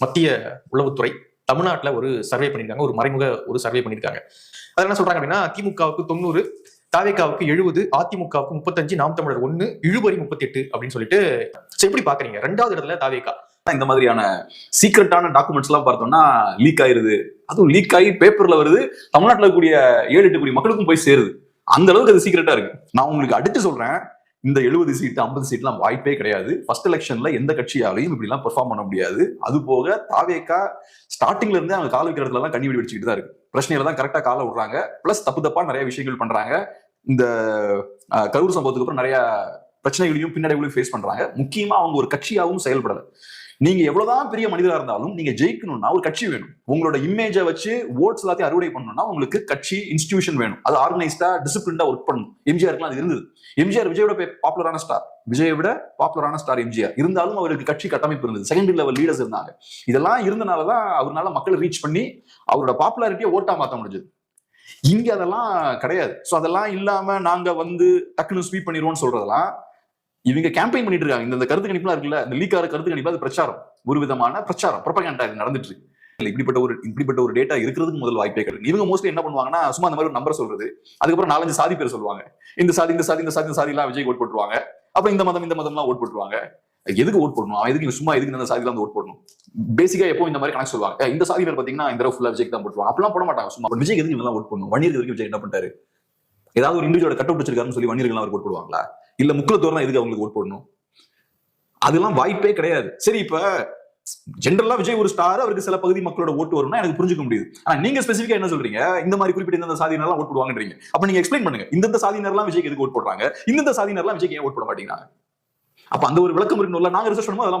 மத்திய உளவுத்துறை தமிழ்நாட்டில் ஒரு சர்வே பண்ணியிருக்காங்க. ஒரு மறைமுக ஒரு சர்வே பண்ணியிருக்காங்க. அதுல என்ன சொல்றாங்க அப்படின்னா திமுகவுக்கு தொண்ணூறு தாவேக்காவுக்கு எழுபது அதிமுகவுக்கு முப்பத்தஞ்சு நாம் தமிழர் ஒன்று இழுபறி முப்பத்தி எட்டு அப்படின்னு சொல்லிட்டு எப்படி பாக்குறீங்க? ரெண்டாவது இடத்துல தாவேக்கா. இந்த மாதிரியான சீக்ரெட்டான டாக்குமெண்ட்ஸ் எல்லாம் பார்த்தோம்னா லீக் ஆயிருது. அதுவும் லீக் ஆகி பேப்பர்ல வருது. தமிழ்நாட்டில் இருக்கக்கூடிய ஏழு எட்டு கோடி மக்களுக்கும் போய் சேருது. அந்த அளவுக்கு அது சீக்கிரட்டா இருக்கு. நான் உங்களுக்கு அடுத்து சொல்றேன். இந்த எழுபது சீட்டு ஐம்பது சீட்லாம் வாய்ப்பே கிடையாது. ஃபர்ஸ்ட் எலெக்ஷன்ல எந்த கட்சியாலையும் இப்படிலாம் பெர்ஃபார்ம் பண்ண முடியாது. அது போக தாவேக்கா ஸ்டார்டிங்ல இருந்தே அவங்க கால வைக்கிற இடத்துல கண்ணி வெடி வச்சுக்கிட்டு தான் இருக்கு. பிரச்சனையில தான் கரெக்டா காலை விடுறாங்க. பிளஸ் தப்பு தப்பா நிறைய விஷயங்கள் பண்றாங்க. இந்த கரூர் சம்பவத்துக்கு அப்புறம் நிறைய பிரச்சனைகளையும் பின்னடைவுகளையும் ஃபேஸ் பண்றாங்க. முக்கியமா அவங்க ஒரு கட்சியாகவும் செயல்படல. நீங்க எவ்வளவுதான் பெரிய மனிதரா இருந்தாலும் நீங்க ஜெயிக்கணும்னா ஒரு கட்சி வேணும். உங்களோட இமேஜை வச்சு ஓட்ஸ் எல்லாத்தையும் அறுவடை பண்ணணும்னா உங்களுக்கு கட்சி இன்ஸ்டிடியூஷன் வேணும். அது ஆர்கனைஸ்டா டிசிப்ளின்டா ஒர்க் பண்ணணும். எம்ஜிஆருக்குலாம் அது இருந்தது. எம்ஜிஆர் விஜயோட பாப்புலரான ஸ்டார் விஜயை விட பாப்புலரான ஸ்டார் எம்ஜிஆர் இருந்தாலும் அவருக்கு கட்சி கட்டமைப்பு இருந்தது. செகண்டரி லெவல் லீடர்ஸ் இருந்தாங்க. இதெல்லாம் இருந்தனாலதான் அவரால மக்களை ரீச் பண்ணி அவரோட பாப்புலாரிட்டியை ஓட்டா மாத்த முடிஞ்சது. இங்க அதெல்லாம் கிடையாது. சோ அதெல்லாம் இல்லாம நாங்க வந்து டக்குன்னு ஸ்வீப் பண்ணிடுவோம்னு சொல்றதெல்லாம் இவங்க கேம்பெயின் பண்ணிட்டு இருக்காங்க இந்த- கருத்து கணிப்புலாம் இருக்குல்ல இந்த லீக்கார கருத்து கணிப்பு அது பிரச்சாரம். ஒரு விதமான பிரச்சாரம் ப்ரொபகண்டா நடந்துட்டு இருக்கு. இல்ல, இப்படிப்பட்ட ஒரு இப்படிப்பட்ட ஒரு டேட்டா இருக்கிறதுக்கு முதல் வாய்ப்பே கிடையாது. இவங்க மோஸ்ட்லி என்ன பண்ணுவாங்கன்னா சும்மா அந்த மாதிரி ஒரு நம்பர் சொல்றது. அதுக்கப்புறம் நாலஞ்சு சாதி பேர் சொல்லுவாங்க. இந்த சாதி இந்த சாதி இந்த சாதி இந்த சாதி எல்லாம் விஜய் ஓட் போட்டுருவாங்க. அப்புறம் இந்த மதம் இந்த மதம்லாம் ஓட் போட்டுருவாங்க. எதுக்கு ஓட் போடணும்? அவன் எதுக்கு சும்மா எதுக்கு இந்த சாதிலாம் வந்து ஓட் போடணும்? பேசிக்கா எப்போ இந்த மாதிரி கணக்கு சொல்லுவாங்க. இந்த சாதி பேர் பாத்தீங்கன்னா இந்த ஃபுல்லா விஜய்க்கு தான் போட்டுருவாங்க. அப்படிலாம் போட மாட்டாங்க. சும்மா விஜய் எதுக்கு இவங்க ஓட் போடணும்? வணிகர் எதுக்கு விஜய் என்ன பண்ணிட்டாரு? ஏதாவது ஒரு இண்டிவிஜுவல் கட் அவுட் வச்சிருக்காருன்னு சொல்லி வணிகர்கள் அவர் ஓட் போடுவாங்களா? இல்ல முக்கியத்துவம் தோரணம் எதுக்கு அவங்களுக்கு ஓட் போடணும்? அதெல்லாம் வாய்ப்பே கிடையாது. சரி இப்ப ஜென்ரலா விஜய் ஒரு ஸ்டார் அவருக்கு சில பகுதி மக்களோட ஓட்டு வரும்னா எனக்கு புரிஞ்சுக்க முடியுது. ஆனா நீங்க ஸ்பெசிஃபிக்கா என்ன சொல்றீங்க? இந்த மாதிரி குறிப்பிட்ட இந்த சாதியினர்லாம் ஓட் போடுவாங்கன்றீங்க. அப்ப நீங்க எக்ஸ்பிளைன் பண்ணுங்க. இந்த சாதியினர்லாம் விஜய்க்கு எதுக்கு ஓட் போடுறாங்க? இந்த சாதியினர்லாம் விஜய்க்கு ஏன் ஓட் போட மாட்டேங்கிறாங்க? அப்ப அந்த ஒரு விளக்கம் இருக்கணும்ல. நாங்க ரிசர்ச் பண்ணும்போது அதெல்லாம்